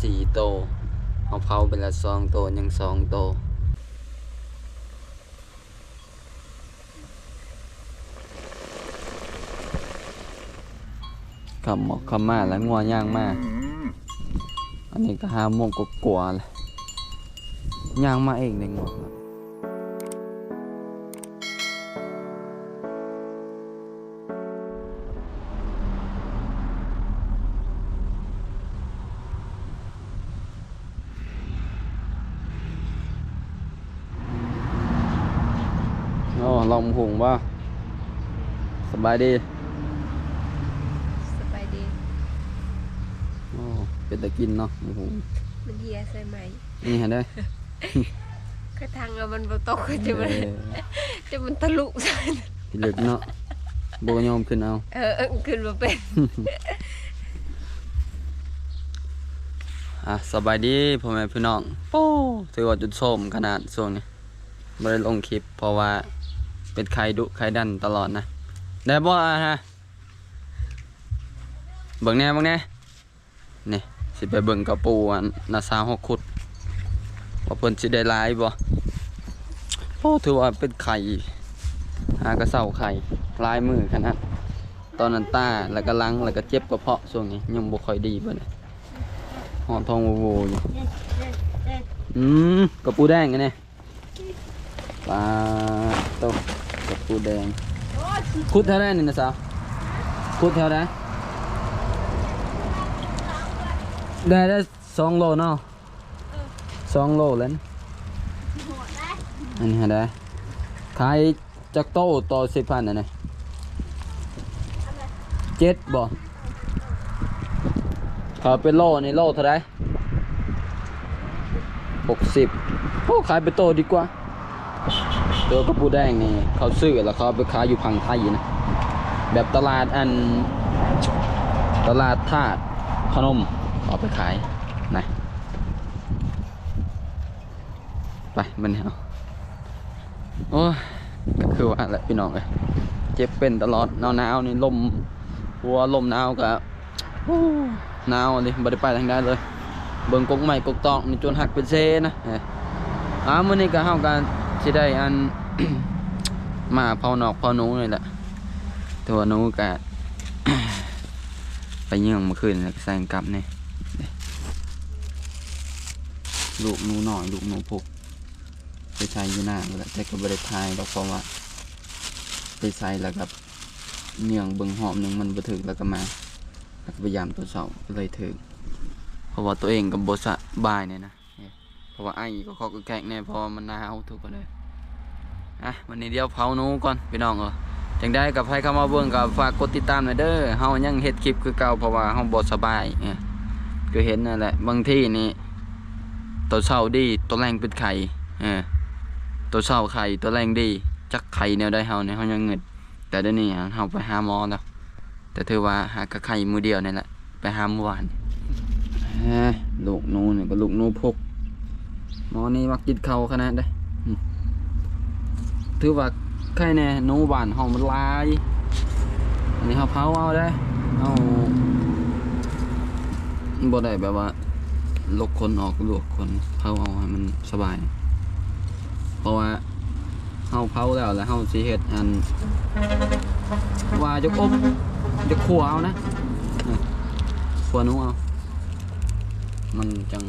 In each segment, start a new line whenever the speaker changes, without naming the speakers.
สี่โตเอาเผาเป็นละสองโตยังสองโตขำหมอกขำมาแล้วงัวย่างมาอันนี้ก็ห้าโมงก็กลัวเลยย่างมาเองในงัวครับ ลองหุงว่าสบายดี
สบายดี
โอ้เป็นตะกินเนาะหมูหุง
มันเฮียใส่ไหม
นี่เห็นได้
ก็ทางอะมันบ่ตกก็จะมัน
เออ
จะมันทะลุใส่
พิลึกเนาะโบยอมขึ้นเอา
เออเออขึ้นมาเป็น
อะสบายดีพ่อแม่พี่น้องโอ้ถือว่าจุดส้มขนาดช่วงนี้ไม่ได้ลงคลิปเพราะว่า เป็นไข่ดุไข่ดันตลอดนะได้บ่อฮะเบิ่งแน่เบิ่งแน่นี่สิไปเบิ่งกระปูอันนาซาหกขุดว่าเพิ่นสิได้ลายบ่โอ้ถือว่าเป็นไข่หากระเซ้าไข่ลายมือขนาดตอนนั้นตาแล้วก็ลังแล้วก็เจ็บกระเพาะช่วงนี้ยังบ่ค่อยดีเบิ่นหอมทองโวโวอยู่อืมกระปูแดงกันเนี่ยปลาโตก ปูแดง คุดเท่าไรนี่นะสาวคุดเท่าไรได้ได้สองโลเนาะสองโลแล้วนี่อันนี้ได้ขายจากโตต่อสิบพันอะเนี่ยเจ็ดบ่เขาเป็นโลนี่โลเท่าไรหกสิบโอ้ขายเป็นโตดีกว่า ตัวกระปูแดงนี่เขาซื้อแล้วเขาไปขายอยู่พังไทยนะ แบบตลาดอันตลาดธาตุพนมเอาไปขายนะไปมันเอาโอ้ก็คือว่าแหละพี่น้องเลยเจ็บเป็นตลอดหนาวๆนี่ลมหัวลมหนาวกับหนาวเลยบ่ได้ไปทางใดเลย เบิ่งกกใหม่กกตอกนี่จนหักเป็นเซนะเอ้ยอ้ามื้อนี้ก็เฮากัน สิได้อัน มาเผานอกเผาหนูนี่แหละตัวหนูก็ไปเยื่องเมื่อคืนแล้วก็ใส่กลับนี่นี่ลูกหนูหน้อยลูกหนูพกไปใส่อยู่หน้านั่นแหละแต่ก็บ่ได้ทายดอกเพราะว่าไปใส่แล้วก็เยื่องเบิงหอมหนึ่งมันบ่ถึกแล้วก็มาแล้วก็พยายามตรวจสอบเลยถึงเพราะว่าตัวเองกับบสบายเนี่ยนะเนี่ยเพ ราะว่าไอ้ก็คอกก็แกกเนี่ยพราะว่ามันหนาวทุกคนเลยอะวันนี้เดี๋ยวเผาหนูก่อนพี่น้องเออจังได้กับใครเข้ามาเบิ่งกับฝากกดติดตามหน่อยเด้อเฮายังเฮ็ดคลิปคือเก่าเพราะว่าเฮาบ่สบายเนี่ยคือเห็นนั่นแหละบางที่นี่ตัวเช้าดีตัวแรงเป็นไข่เออตัวเช้าไข่ตัวแรงดีจักไข่แนวใดเฮาเนี่ยเฮายังเงิดแต่เดี๋ยวนี้เฮาไปหาหมอแล้วแต่ถือว่าหากระไข่มือเดียวนี่แหละไปหาเมื่อวานลูกนูนี่ก็ลูกนูพก หมอนี่มักกินเขาขนาดได้ถือว่าไข่แน่นูบานเฮามันลาย อันนี้เฮาเผาเอาได้เอาบ่ได้แบบว่าลกคนออกลวกคนเผาเอาให้มันสบาย เพราะว่าเฮาเผาแล้วแล้วเฮาสิเฮ็ดอันว่าจะอบจะขัวเอานะขัวนูเอา มันจัง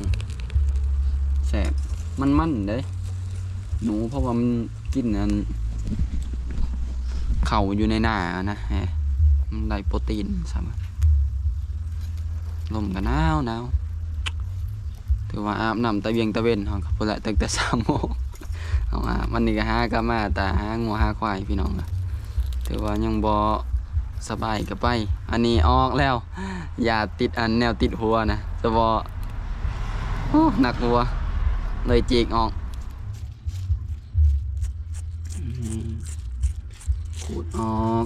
แสบ มันมันเด้หนูเพราะว่ามันกินอันเข่าอยู่ในหน้านะฮะมันได้โปรตีนสามลมกันหนาวหนาวถือว่าอาบน้ำตะเวียงตะเวนเขาก็พูดแหละตั้งแต่สามโมงเอาอาบวันนี้ก็หากะมาแต่หางัวหาควายพี่น้องอะถือว่ายังบอสบายกับไป อันนี้ออกแล้ว อย่าติดอันแนวติดหัวนะจะบอโอ้หนักหัว เลยจีกออกขูดออก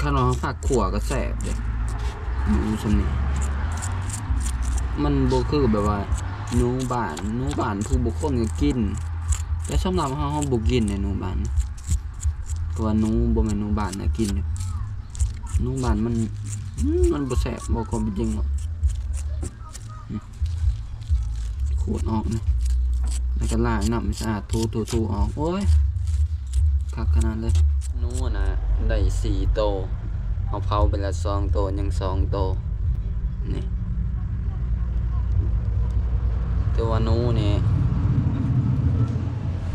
ข้าน้องผักขัวก็แสบเลยหนูชนี้มันโบคือแบบว่าหนูบานหนูบานผู้บุคคลก็กิน แต่สำหรับเฮาเฮาบ่กินในหนูบ้านตัวหนูบ่แม่นหนูบ้านนะกินหนูบ้านมันมมันบ่แสบบ่ความเป็นจริงหรอก ขูดออกนะแล้วก็ล้างน้ำให้สะอาดถูถูถูออก โอ้ยคักขนาดเลยนู้นนะได้สี่โตเอาเผาไปละสองโตยังสองโตนี่ต่ว่าหนู้นี่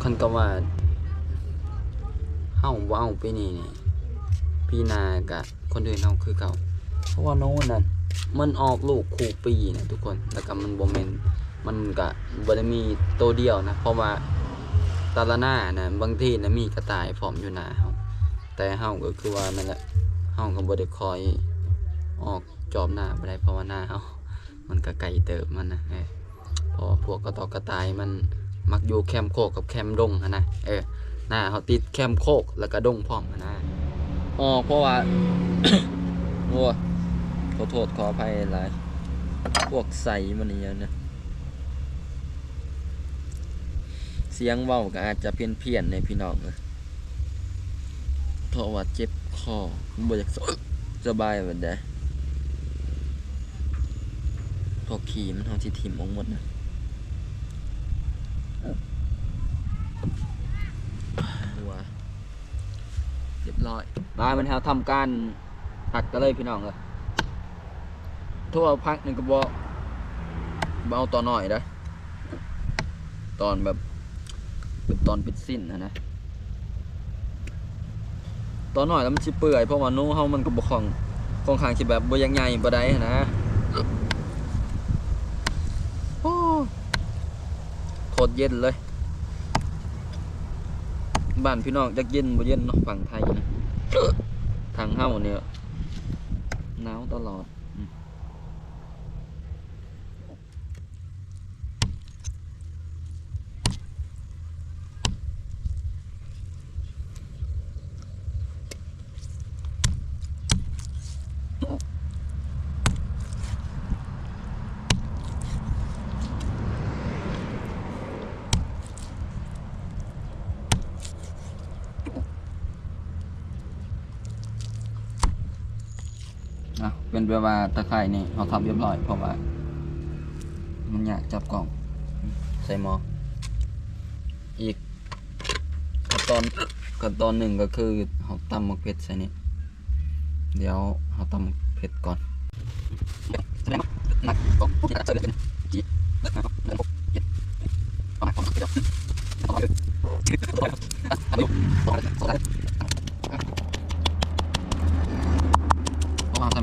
คันก็ว่าเฮาบ่เอาไปนี่นี่พี่นากะคนอื่นเอาคือเก่าเพราะว่าโน้นนั่นมันออกลูกคู่ปีนะทุกคนแล้วก็มันบ่แม่น มันก็บ่ได้มีตัวเดียวนะ เพราะว่าตาละหน้านะบางทีนะมีกระต่ายพร้อมอยู่หน้าเฮาแต่เฮาก็คือว่านั่นแหละเฮาก็บ่ได้คอยออกจอบหน้าบ่ได้เพราะว่าหน้าเฮามันก็ไกลเติบมันนะเออพอพวกกระต่อกระต่ายมันมักอยู่แคมโคกกับแคมดงนะเออหน้าเฮาติดแคมโคกแล้วก็ดงพร้อมนนะอ๋อเพราะว่าโอ้ขอโทษขออภัยหลายพวกใสมันนี่นะ เสียงเว้าก็อาจจะเพี้ยนเพียนๆในพี่น้องเพราะว่าเจ็บคอบ่อยากสสบายแบบใดพวกขีมันทางที่ทีมออกหมดนะหัวเรียบร้อยมามันหาทำการหักกันเลยพี่น้องเลยทั่วพักหนึ่งก็บอกเบเอาต่อหน่อยนะตอนแบบ เป็นตอนปิดสิ้นนะนะตอนหน่อยแล้วมันชิเปื่อยเพราะว่านู้เฮามันก็บกของของข้างที่แบบบยังใหญ่บ่ได้นะโอ้โคตรเย็นเลย บ้านพี่น้องจักเย็นบ่เย็นเนาะฝั่งไทยนะทางเฮาเนี่ยหนาวตลอด เป็นแบบว่าตะไคร่นี่เราทำเรียบร้อยเพราะว่า มันอยากจับกล่อง ใส่หมออีกขั้นตอนขั้นตอนหนึ่งก็คือเราตำมกเผ็ดใส่นี่เดี๋ยวเราตำหมเผ็ดก่อน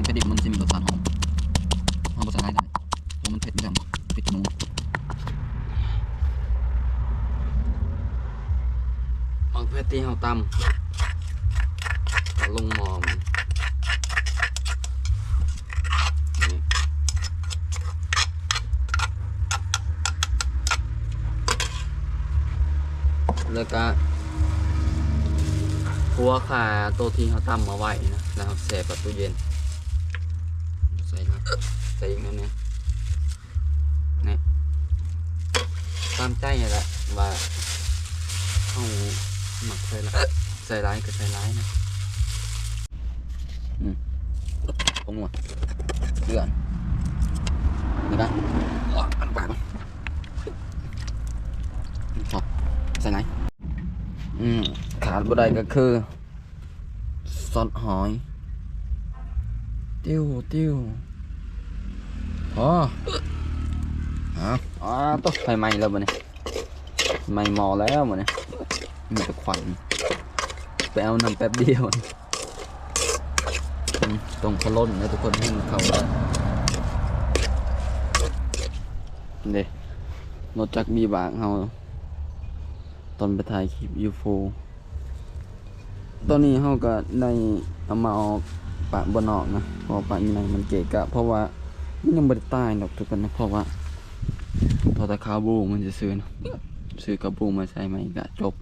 แส ดงว่าหนักกล่องที่จะใส่เลยเป็นจีบนะครับเนื้อหมกเผ็ดเอาหนักกล่องเผ็ดเอาไปเอาไปเอาไปเอาไปเอาไปเพราะว่าทำเผ็ดดิบมันจะมีรสชาติหอมหอมรสชาติได้เพราะมันเผ็ดไม่ได้เผ็ดนัวมักเพชรที่เราตำลงหมอมแล้วก็หัวขาตัวที่เขาตำมาไว้นะแล้วเราแช่กับตู้เย็น ใส่ละใส่อีกนิดนึงนี่ตามใจนี่แหละว่าเอาหมักใส่ละใส่ร้ายก็ใส่ร้ายนะอืมผงหนวดเกลือนแล้วก็อ๋ออันปากมันชอบใส่ไหนอืมขาดบ่ได้ก็คือซอสหอยติ้วติ้ว ออ๋ออ๋อต้องไฟไหม้แล้วบ่เนี่ยไหม้หมอแล้วบ่เนี่ยมีแต่ควันไปเอาน้ำแป๊บเดียวตรงพะล้นนะทุกคนให้มันเข้ากันเด้รถจักรมีบางเฮาตอนไปถ่ายคลิปยูโฟตอนนี้เฮาก็ได้เอามาออกปะบนออกนะพราะว่าปะยู่ในมันเกะกะ เพราะว่า ยังบ่ได้ตายดอกทุกคนนะเพราะว่าพอตะคาบูมันจะซื้อนะซื้อกระบูมาใส่ใหม่กะจบ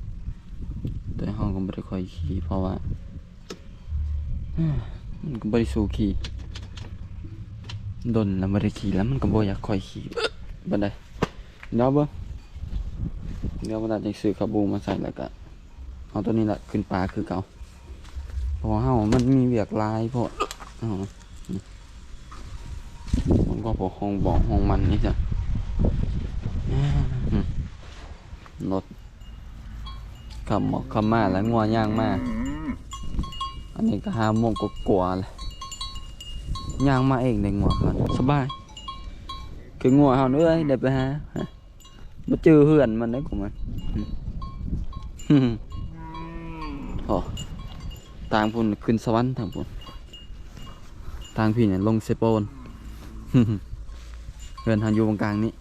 แต่ห้องก็ไม่ได้ค่อยขี่เพราะว่ามันก็บริสูขี่ดนแล้วไม่ได้ขี่แล้วมันก็บ่อยากค่อยขี่บันไดเดี๋ยวเบิ่งเดี๋ยวมันอาจจะซื้อคาบูมาใส่แล้วก็เอาตัวนี้แหละขึ้นปลาคือเก่าเพราะว่ามันมีเวียกลายพอาว่าพอห้องบอกห้องมันนี่จ้ะรถขับหมอกขับมาแล้วงัวย่างมาอันนี้ก็ห้าโมงก็กลัวเลยย่างมาเองในงัวเขาสบาย คืองัวเขาเอ้ยเดี๋ยวไปหาฮะมาเจอเหือนมันได้กูมันโอ้ทางพุ่นขึ้นสวรรค์ทางพุ่นทางพี่เนี่ยลงเซโปน เพื่อนทางอยู่ตรงกลางนี้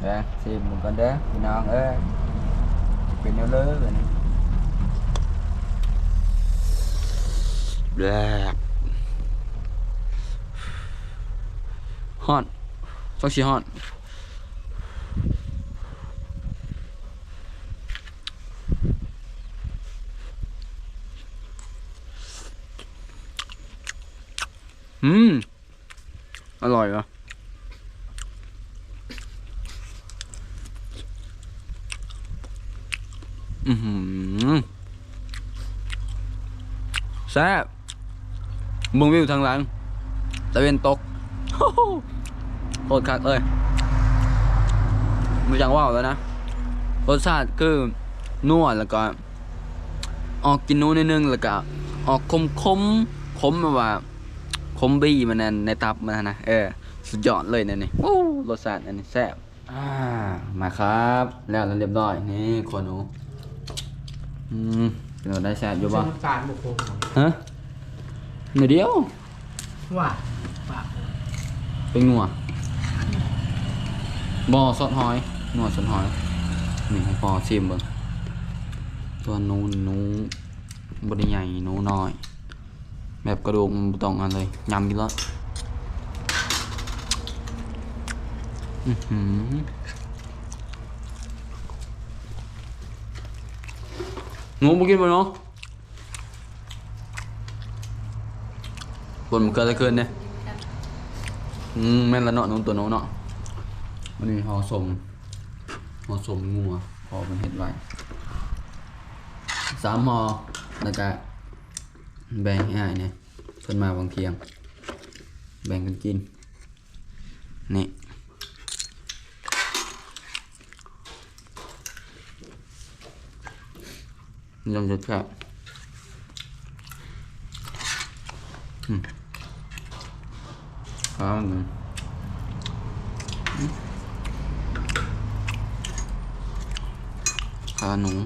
เด้อชิมมันกันเด้อพี่น้องเอ้ยเป็นแนวเลยเลยนี่แบก ฮอดต้องชีฮอดอืม อร่อยเหรออือหือแซ่บมึงวิวทางหลังตะเวนตก โอ้โหโคตรคักเลยไม่จังว่าวแล้วนะรสชาติคือนัวแล้วก็ออกกินนู้นนิดนึงแล้วก็ออกคมคมๆคมแบบว่าคมบี้มันนั่นในตับมันนะเออสุดยอดเลยนะนี่โอ้รสชาติอันนี้แซ่บอ่ามาครับแล้วแล้วเรียบร้อยนี่ขอหนูอืมเราได้แซ่บอยู่บ่
น้ำตาลบุกคง
ฮะหน่อยเดียว
ว่า
เป็นงัว บ่อสดหอยงัวสดหอยนี่ให้พอชิมเบิ่งตัวหนูหนูบไดใหญ่หนูน้อย แบบกระดูกมันบ่ต้องอะไรยำกินแล้วอื้อหือหนูบ่กินบ่เนาะบนมันเกิดอะไรขึ้นเนี่ย อืมแม่นละเนาะหนูตัวหนูเนาะ มันมีห่อสมห่อสมงัวพอมันเห็ดไว้สามหอแล้วก็แบ่งให้อ้ายเนี่ยเพิ่นมาบางเทียง แบ่งกันกิน นี่ยำจะแซ่บอืมข้าว หนึ่งขา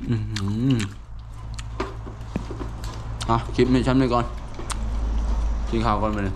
หนูอือหืออะคลิปนี้ชั้นไปก่อนกินข้าวก่อนไปเลย